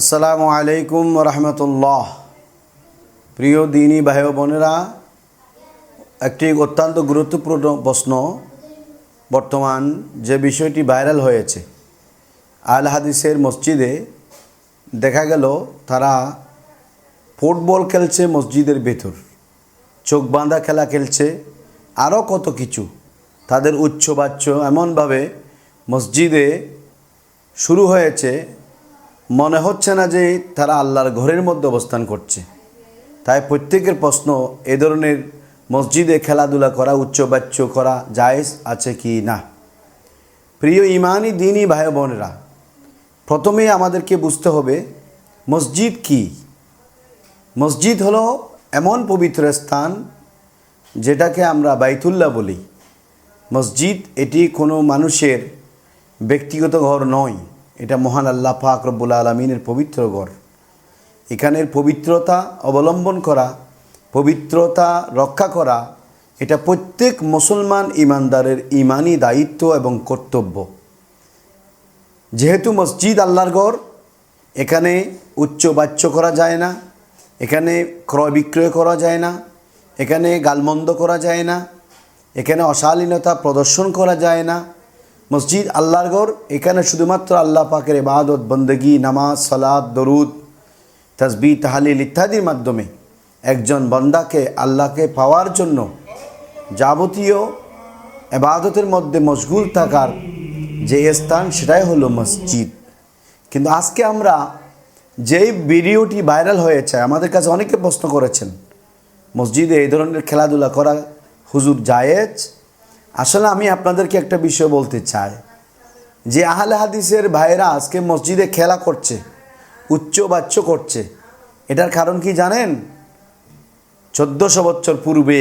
আসসালামু আলাইকুম রহমতুল্লাহ প্রিয় দিনী ভাই বোনেরা, একটি অত্যন্ত গুরুত্বপূর্ণ প্রশ্ন। বর্তমান যে বিষয়টি ভাইরাল হয়েছে, আল হাদিসের মসজিদে দেখা গেল তারা ফুটবল খেলছে মসজিদের ভেতর, চোখ বাঁধা খেলা খেলছে, আরও কত কিছু তাদের উচ্চ বাচ্চ এমনভাবে মসজিদে শুরু হয়েছে মনে হচ্ছে না যে তারা আল্লাহর ঘরের মধ্যে অবস্থান করছে। তাই প্রত্যেকের প্রশ্ন, এ ধরনের মসজিদে খেলাধুলা করা, উচ্চবাচ্য করা জায়েজ আছে কি না? প্রিয় ইমানই দিনই ভাই বোনেরা, প্রথমেই আমাদেরকে বুঝতে হবে, মসজিদ কি? মসজিদ হলো এমন পবিত্র স্থান যেটাকে আমরা বাইতুল্লাহ বলি। মসজিদ এটি কোনো মানুষের ব্যক্তিগত ঘর নয়। এটা মহান আল্লাহ পাক রব্বুল আলমিনের পবিত্র ঘর। এখানের পবিত্রতা অবলম্বন করা, পবিত্রতা রক্ষা করা, এটা প্রত্যেক মুসলমান ইমানদারের ইমানি দায়িত্ব এবং কর্তব্য। যেহেতু মসজিদ আল্লাহর ঘর, এখানে উচ্চ বাচ্য করা যায় না, এখানে ক্রয় বিক্রয় করা যায় না, এখানে গালমন্দ করা যায় না, এখানে অশালীনতা প্রদর্শন করা যায় না মসজিদ আল্লাহর ঘর, এখানে শুধুমাত্র আল্লাহ পাকের ইবাদত, বন্দগি, নামাজ সালাদ দরুদ তসবি তাহালিল ইত্যাদির মাধ্যমে একজন বন্দাকে আল্লাহকে পাওয়ার জন্য যাবতীয় এবাদতের মধ্যে মশগুল থাকার যে স্থান, সেটাই হলো মসজিদ। কিন্তু আজকে আমরা যেই ভিডিওটি ভাইরাল হয়েছে, আমাদের কাছে অনেকে প্রশ্ন করেছেন, মসজিদে এই ধরনের খেলাধুলা করা হুজুর জায়েজ? আসলে আমি আপনাদেরকে একটা বিষয় বলতে চাই। যে আহলে হাদিসের ভাইয়েরা আজকে মসজিদে খেলা করছে, উচ্চ বাচ্চ করছে, এটার কারণ কি জানেন? চোদ্দোশো বছর পূর্বে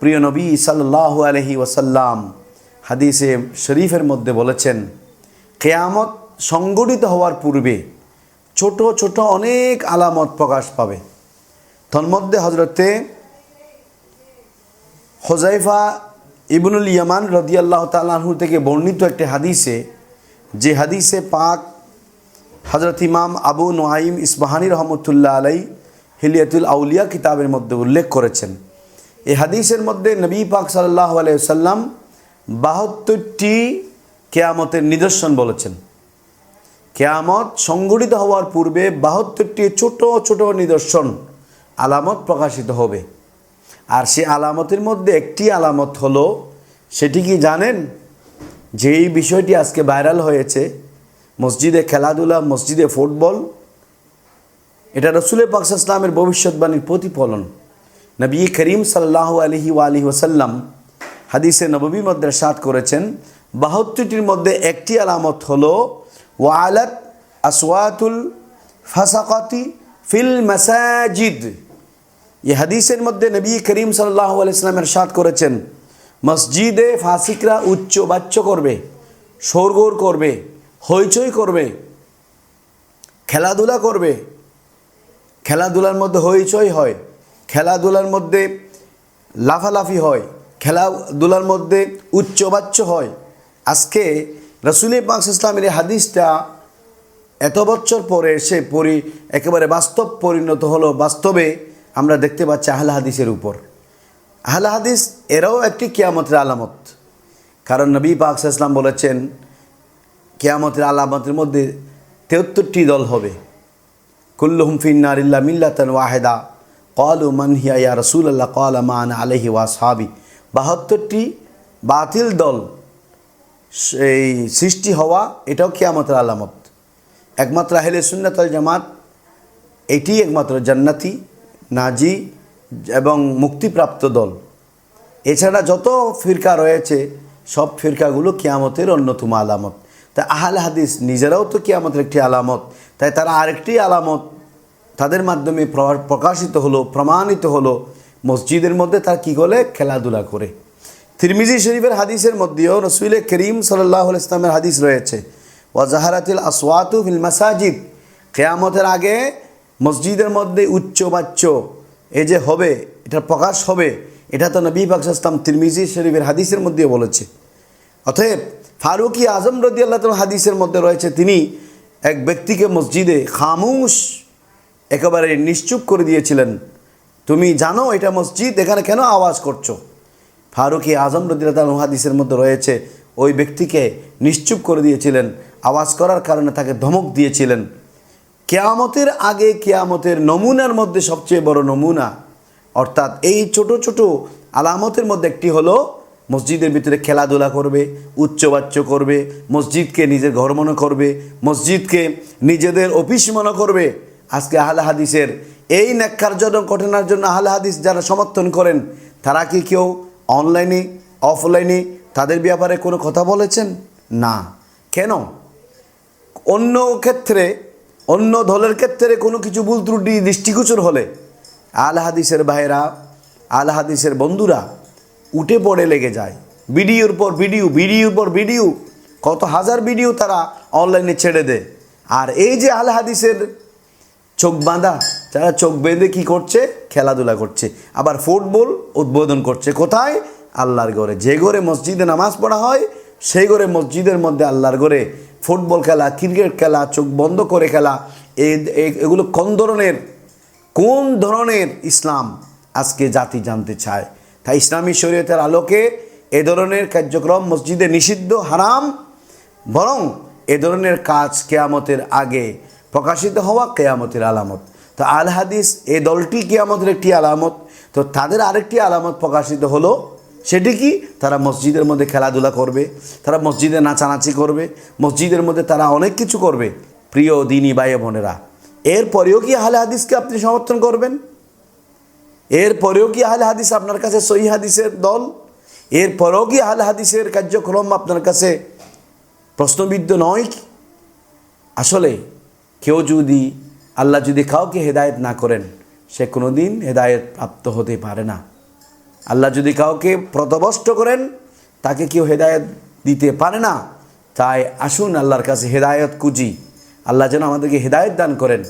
প্রিয় নবী সাল্লাহ আলহি ওসাল্লাম হাদিসে শরীফের মধ্যে বলেছেন, কেয়ামত সংগঠিত হওয়ার পূর্বে ছোট ছোট অনেক আলামত প্রকাশ পাবে। তন্মধ্যে হজরতে হোজাইফা ইবনুল ইয়ামান রদিয়াল্লাহ তালাহু থেকে বর্ণিত একটি হাদিসে, যে হাদিসে পাক হজরত ইমাম আবু নোয়াইম ইসবাহানি রহমতুল্লাহ আলাই হিলিয়াতুল আউলিয়া কিতাবের মধ্যে উল্লেখ করেছেন। এই হাদিসের মধ্যে নবী পাক সাল্লাহ আলাইসাল্লাম বাহাত্তরটি কেয়ামতের নিদর্শন বলেছেন। কেয়ামত সংগঠিত হওয়ার পূর্বে বাহাত্তরটি ছোট ছোট নিদর্শন আলামত প্রকাশিত হবে। আর সে আলামতের মধ্যে একটি আলামত হলো, সেটি কি জানেন? যে এই বিষয়টি আজকে ভাইরাল হয়েছে, মসজিদে খেলাধুলা, মসজিদে ফুটবল, এটা রসুলের পাকস ইসলামের ভবিষ্যৎবাণীর প্রতিফলন। নবী করিম সাল্লাহ আলহি আলি ওসাল্লাম হাদিসে নববীর মধ্যে সাত করেছেন, বাহাত্তরটির মধ্যে একটি আলামত হল ওয়ালাত আসওয়াতুল ফাসাকাতি ফিল মাসাজিদ। এই হাদিসের মধ্যে নবী করিম সাল্লাহ আলাইসলামের সাত করেছেন, মসজিদে ফাসিকরা উচ্চ বাচ্চ করবে, শোরগোর করবে, হইচই করবে, খেলাধুলা করবে। খেলাধুলার মধ্যে হইচই হয়, খেলাধুলার মধ্যে লাফালাফি হয়, খেলাধুলার মধ্যে উচ্চ উচ্চবাচ্য হয়। আজকে রসুলের পাক ইসলামের এই হাদিসটা এত বছর পরে এসে পরি একেবারে বাস্তব পরিণত হলো। বাস্তবে আমরা দেখতে পাচ্ছি আহলা হাদিসের উপর। আহলা হাদিস এরাও একটি কেয়ামতের আলামত। কারণ নবী পাক ইসলাম বলেছেন, কেয়ামতের আলামতের মধ্যে তেহত্তরটি দল হবে। কুল্লুহুম ফিন্নারিল্লা মিল্লাতন ওয়াহেদা। কলু মানহিয়া ইয়া রসুল আল্লাহ কল মান আলহি ওয়া সাহাবি বাহাত্তরটি বাতিল দল সেই সৃষ্টি হওয়া, এটাও কেয়ামতের আলামত। একমাত্র আহলে সুন্নাতল জামাত এটি একমাত্র জান্নাতি। নাজি এবং মুক্তিপ্রাপ্ত দল। এছাড়া যত ফিরকা রয়েছে, সব ফিরকাগুলো কিয়ামতের অন্যতম আলামত। তাই আহলে হাদিস নিজেরাও তো কিয়ামতের একটি আলামত। তাই তারা আরেকটি আলামত তাদের মাধ্যমে প্র- প্রকাশিত হলো, প্রমাণিত হলো, মসজিদের মধ্যে তার কী করে? খেলাধুলা করে। তিরমিজি শরীফের হাদিসের মধ্যেও রসুল করিম সাল্লাহ ইসলামের হাদিস রয়েছে ওয়াজাহারাতিল আসওয়াতু ফিল মাসাজিদ। কেয়ামতের আগে মসজিদের মধ্যে উচ্চ বাচ্চ এ যে হবে, এটা প্রকাশ হবে, এটা তো নবী পাক ইসলাম তিরমিজি শরীফের হাদিসের মধ্যেও বলেছে। অতএব ফারুকি আজম রদি আল্লাহ হাদিসের মধ্যে রয়েছে, তিনি এক ব্যক্তিকে মসজিদে খামুশ একেবারে নিশ্চুপ করে দিয়েছিলেন। তুমি জানো এটা মসজিদ, এখানে কেন আওয়াজ করছ? ফারুকি আজম রদি রদিল্লাহ হাদিসের মধ্যে রয়েছে, ওই ব্যক্তিকে নিশ্চুপ করে দিয়েছিলেন। আওয়াজ করার কারণে তাকে ধমক দিয়েছিলেন। কেয়ামতের আগে কেয়ামতের নমুনার মধ্যে সবচেয়ে বড় নমুনা, অর্থাৎ এই ছোট ছোট আলামতের মধ্যে একটি হলো মসজিদের ভিতরে খেলাধুলা করবে, উচ্চবাচ্য করবে, মসজিদকে নিজের ঘর মনে করবে, মসজিদকে নিজেদের অফিস মনে করবে। আজকে আহলে হাদিসের এই ন্যাক্কারজনক ঘটনার জন্য আহলে হাদিস যারা সমর্থন করেন, তারা কি কেউ অনলাইনে, অফলাইনে তাদের ব্যাপারে কোনো কথা বলেছেন? না। কেন? অন্য ক্ষেত্রে অন্য দলের ক্ষেত্রে কোনো কিছু ভুল ত্রুটি, দৃষ্টিগোচর হলে আল হাদিসের ভাইরা আল হাদিসের বন্ধুরা উঠে পড়ে লেগে যায়। ভিডিওর পর ভিডিও, ভিডিওর পর ভিডিও, কত হাজার ভিডিও তারা অনলাইনে ছেড়ে দেয়। আর এই যে আল হাদিসের চোখ বাঁধা তারা চোখ বেঁধে কী করছে? খেলাধুলা করছে। আবার ফুটবল উদ্বোধন করছে। কোথায়? আল্লাহর ঘরে। যে ঘরে মসজিদে নামাজ পড়া হয়, সেই ঘরে মসজিদের মধ্যে আল্লাহর ঘরে ফুটবল খেলা, ক্রিকেট খেলা, চোখ বন্ধ করে খেলা, এ- এগুলো কোন ধরনের কোন ধরনের ইসলাম আজকে জাতি জানতে চায়? তাই ইসলামী শরীয়তের আলোকে এ ধরনের কার্যক্রম মসজিদে নিষিদ্ধ, হারাম, বরং এ ধরনের কাজ কেয়ামতের আগে প্রকাশিত হওয়া কেয়ামতের আলামত। তো আল হাদিস এই দলটি কেয়ামতের একটি আলামত। তো তাদের আরেকটি আলামত প্রকাশিত হলো সেটি কি? তারা মসজিদের মধ্যে খেলাধুলা করবে, তারা মসজিদে নাচানাচি করবে, মসজিদের মধ্যে তারা অনেক কিছু করবে, প্রিয় দিনী ভাই বোনেরা। এরপরেও কি আহলে হাদিসকে আপনি সমর্থন করবেন? এরপরেও কি আহলে হাদিস আপনার কাছে সহি হাদিসের দল? এরপরেও কি আহলে হাদিসের কার্যক্রম আপনার কাছে প্রশ্নবিদ্ধ নয় আসলে কেউ যদি, আল্লাহ যদি কাউকে হেদায়েত না করেন, সে কোনো দিন হেদায়ত প্রাপ্ত হতে পারে না। আল্লাহ যদি কাউকে প্রতবষ্ট করেন, তাকে কেউ হেদায়ত দিতে পারে না। তাই আসুন আল্লাহর কাছে হেদায়ত কুজি আল্লাহ যেন আমাদেরকে হেদায়ত দান করেন।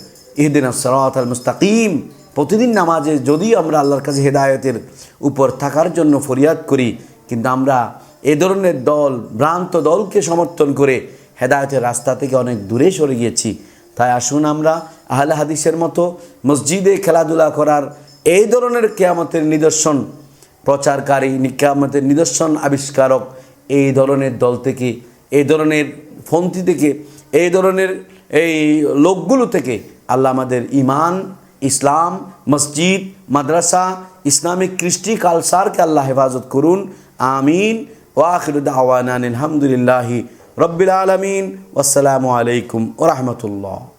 ইহদিন সরাত আল মুস্তাকিম। প্রতিদিন নামাজে যদি আমরা আল্লাহর কাছে হেদায়তের উপর থাকার জন্য ফরিয়াদ করি, কিন্তু আমরা এ ধরনের দল, ভ্রান্ত দলকে সমর্থন করে হেদায়তের রাস্তা থেকে অনেক দূরে সরে গিয়েছি। তাই আসুন আমরা আহলে হাদিসের মতো মসজিদে খেলাধুলা করার এই ধরনের কেয়ামতের নিদর্শন প্রচারকারী, নিকামতের নিদর্শন, আবিষ্কারক এই ধরনের দল থেকে, এই ধরনের ফন্তি থেকে, এই ধরনের এই লোকগুলো থেকে আল্লাহ আমাদের ইমান ইসলাম, মসজিদ, মাদ্রাসা, ইসলামিক কৃষ্টি কালসারকে আল্লাহ হেফাজত করুন। আমিন। ওয়াখির আওয়ান আলহামদুলিল্লাহি রব্বিল আলমিন। আসসালামু আলাইকুম ওরহমতুল্লাহ